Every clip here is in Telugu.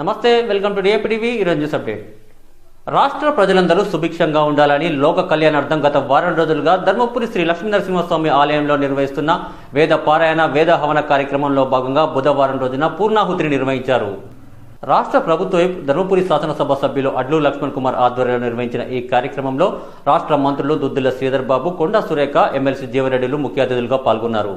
నమస్తే వెల్కమ్ టు డిఏపీటీవీ ఈరోజు న్యూస్ అప్డేట్ రాష్ట్ర ప్రజలందరూ సుభిక్షంగా ఉండాలని లోక కళ్యాణార్థం గత వారం రోజులుగా ధర్మపురి శ్రీ లక్ష్మీ నరసింహస్వామి ఆలయంలో నిర్వహిస్తున్న వేద పారాయణ వేద హవన కార్యక్రమంలో భాగంగా బుధవారం రోజున పూర్ణాహుతిని నిర్వహించారు. రాష్ట్ర ప్రభుత్వ ధర్మపురి శాసనసభ సభ్యులు అడ్లు లక్ష్మణ్ కుమార్ ఆధ్వర్యంలో నిర్వహించిన ఈ కార్యక్రమంలో రాష్ట్ర మంత్రులు దుద్దుల శ్రీధర్ బాబు కొండా సురేఖ ఎమ్మెల్సీ జీవరెడ్డిలు ముఖ్య అతిథులుగా పాల్గొన్నారు.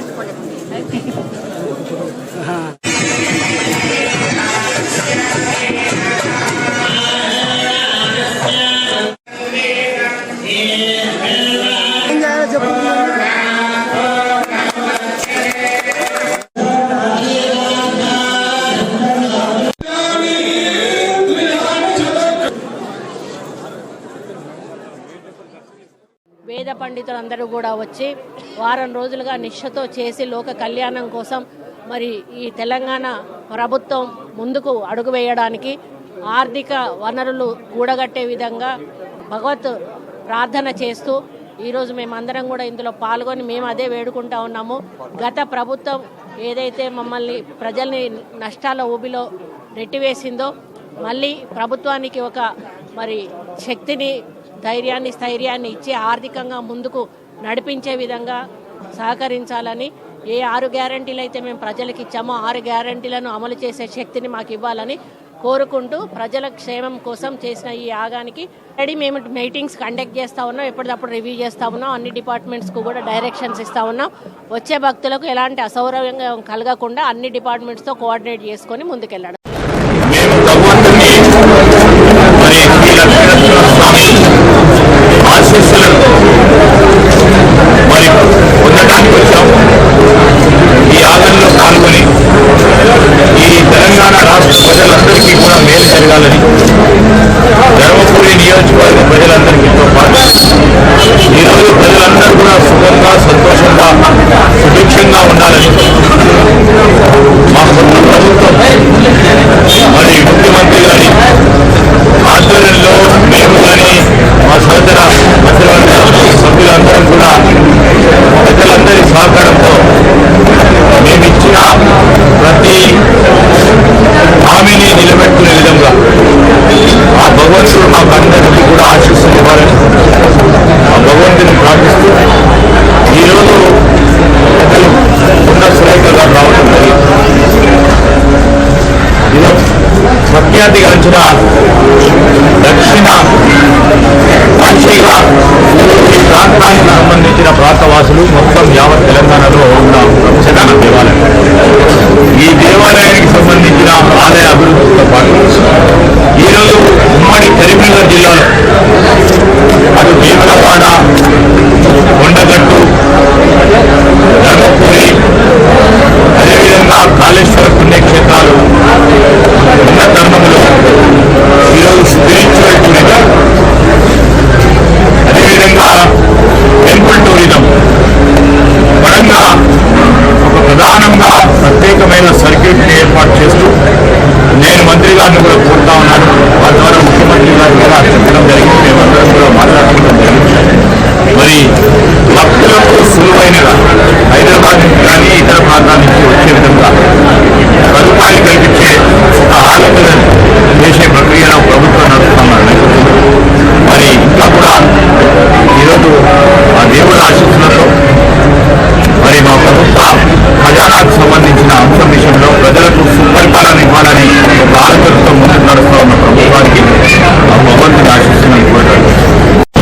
কাট বলে పండితులందరూ కూడా వచ్చి వారం రోజులుగా నిష్ఠతో చేసి లోక కళ్యాణం కోసం మరి ఈ తెలంగాణ ప్రభుత్వం ముందుకు అడుగు వేయడానికి ఆర్థిక వనరులు కూడగట్టే విధంగా భగవత్ ప్రార్థన చేస్తూ ఈరోజు మేమందరం కూడా ఇందులో పాల్గొని మేము అదే వేడుకుంటా ఉన్నాము. గత ప్రభుత్వం ఏదైతే మమ్మల్ని ప్రజల్ని నష్టాల ఊబిలో నెట్టివేసిందో మళ్ళీ ప్రభుత్వానికి ఒక మరి శక్తిని ధైర్యాన్ని స్థైర్యాన్ని ఇచ్చి ఆర్థికంగా ముందుకు నడిపించే విధంగా సహకరించాలని ఏ ఆరు గ్యారంటీలు అయితే మేము ప్రజలకు ఇచ్చామో ఆరు గ్యారంటీలను అమలు చేసే శక్తిని మాకు ఇవ్వాలని కోరుకుంటూ ప్రజల క్షేమం కోసం చేసిన ఈ యాగానికి ఆల్రెడీ మేము మీటింగ్స్ కండక్ట్ చేస్తూ ఉన్నాం ఎప్పటికప్పుడు రివ్యూ చేస్తూ ఉన్నాం అన్ని డిపార్ట్మెంట్స్కు కూడా డైరెక్షన్స్ ఇస్తూ ఉన్నాం. వచ్చే భక్తులకు ఎలాంటి అసౌకర్యం కలగకుండా అన్ని డిపార్ట్మెంట్స్తో కోఆర్డినేట్ చేసుకొని ముందుకెళ్ళడం. ప్రఖ్యాతిగాంచిన దక్షిణ కాశీగా ఈ ప్రాంతానికి సంబంధించిన ప్రాంతవాసులు మొత్తం యావత్ తెలంగాణ